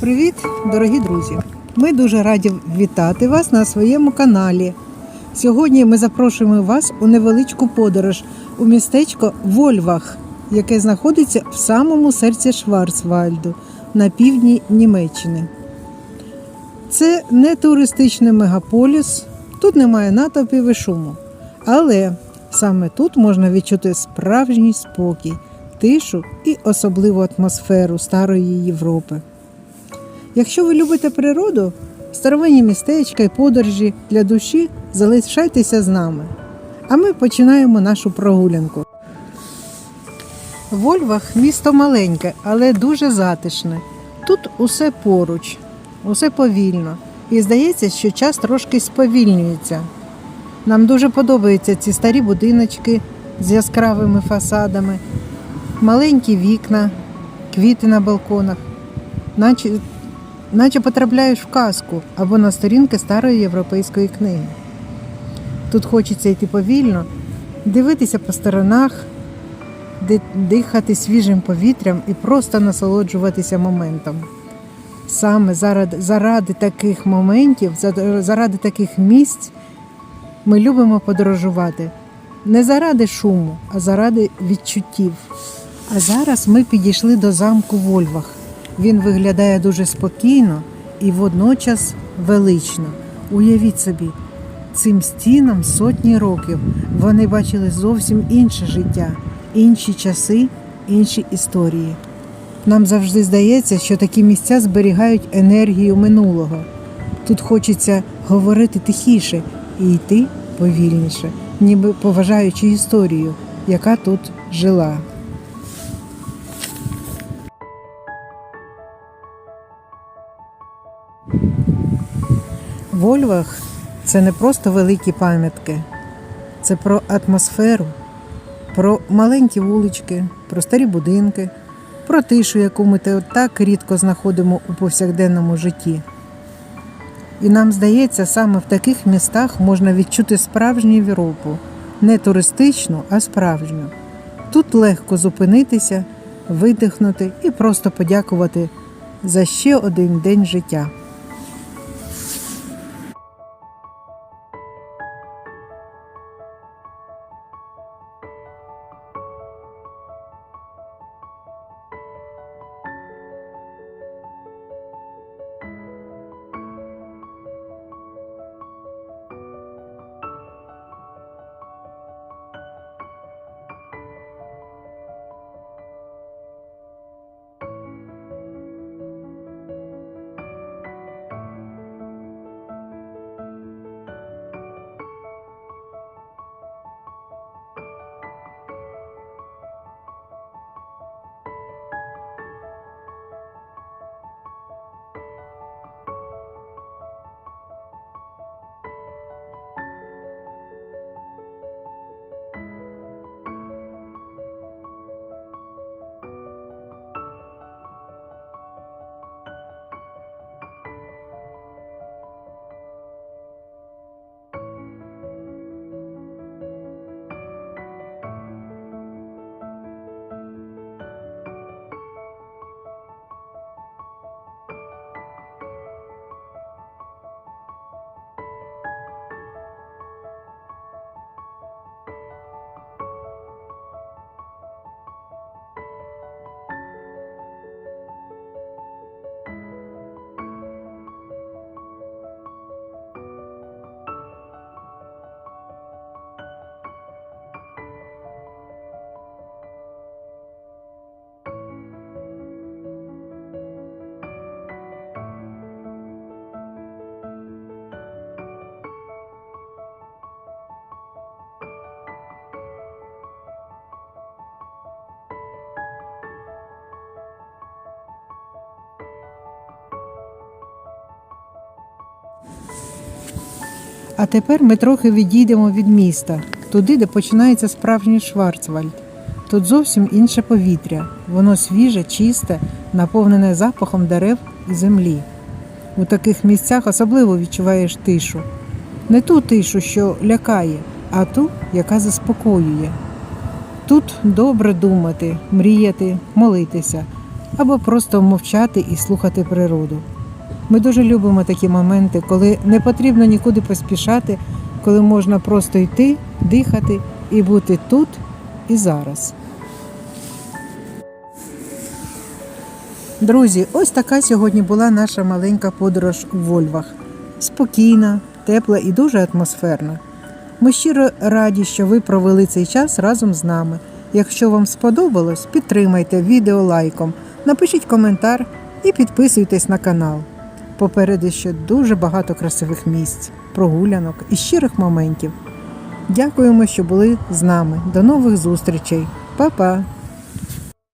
Привіт, дорогі друзі! Ми дуже раді вітати вас на своєму каналі. Сьогодні ми запрошуємо вас у невеличку подорож у містечко Вольвах, яке знаходиться в самому серці Шварцвальду на півдні Німеччини. Це не туристичний мегаполіс, тут немає натовпів і шуму. Але саме тут можна відчути справжній спокій, тишу і особливу атмосферу старої Європи. Якщо ви любите природу, старовинні містечка і подорожі для душі, залишайтеся з нами. А ми починаємо нашу прогулянку. Вольвах місто маленьке, але дуже затишне. Тут усе поруч, усе повільно. І здається, що час трошки сповільнюється. Нам дуже подобаються ці старі будиночки з яскравими фасадами, маленькі вікна, квіти на балконах, наче, наче потрапляєш в казку або на сторінки старої європейської книги. Тут хочеться йти повільно, дивитися по сторонах, дихати свіжим повітрям і просто насолоджуватися моментом. Саме заради, заради таких моментів, заради таких місць ми любимо подорожувати. Не заради шуму, а заради відчуттів. А зараз ми підійшли до замку Вольвах. Він виглядає дуже спокійно і водночас велично. Уявіть собі, цим стінам сотні років вони бачили зовсім інше життя, інші часи, інші історії. Нам завжди здається, що такі місця зберігають енергію минулого. Тут хочеться говорити тихіше і йти повільніше, ніби поважаючи історію, яка тут жила. Вольвах це не просто великі пам'ятки, це про атмосферу, про маленькі вулички, про старі будинки, про тишу, яку ми так рідко знаходимо у повсякденному житті. І нам здається, саме в таких містах можна відчути справжню Європу, не туристичну, а справжню. Тут легко зупинитися, видихнути і просто подякувати за ще один день життя. А тепер ми трохи відійдемо від міста, туди, де починається справжній Шварцвальд. Тут зовсім інше повітря. Воно свіже, чисте, наповнене запахом дерев і землі. У таких місцях особливо відчуваєш тишу. Не ту тишу, що лякає, а ту, яка заспокоює. Тут добре думати, мріяти, молитися. або просто мовчати і слухати природу. Ми дуже любимо такі моменти, коли не потрібно нікуди поспішати, коли можна просто йти, дихати і бути тут і зараз. Друзі, ось така сьогодні була наша маленька подорож у Вольвах. Спокійна, тепла і дуже атмосферна. Ми щиро раді, що ви провели цей час разом з нами. Якщо вам сподобалось, підтримайте відео лайком, напишіть коментар і підписуйтесь на канал. Попереду ще дуже багато красивих місць, прогулянок і щирих моментів. Дякуємо, що були з нами. До нових зустрічей. Па-па!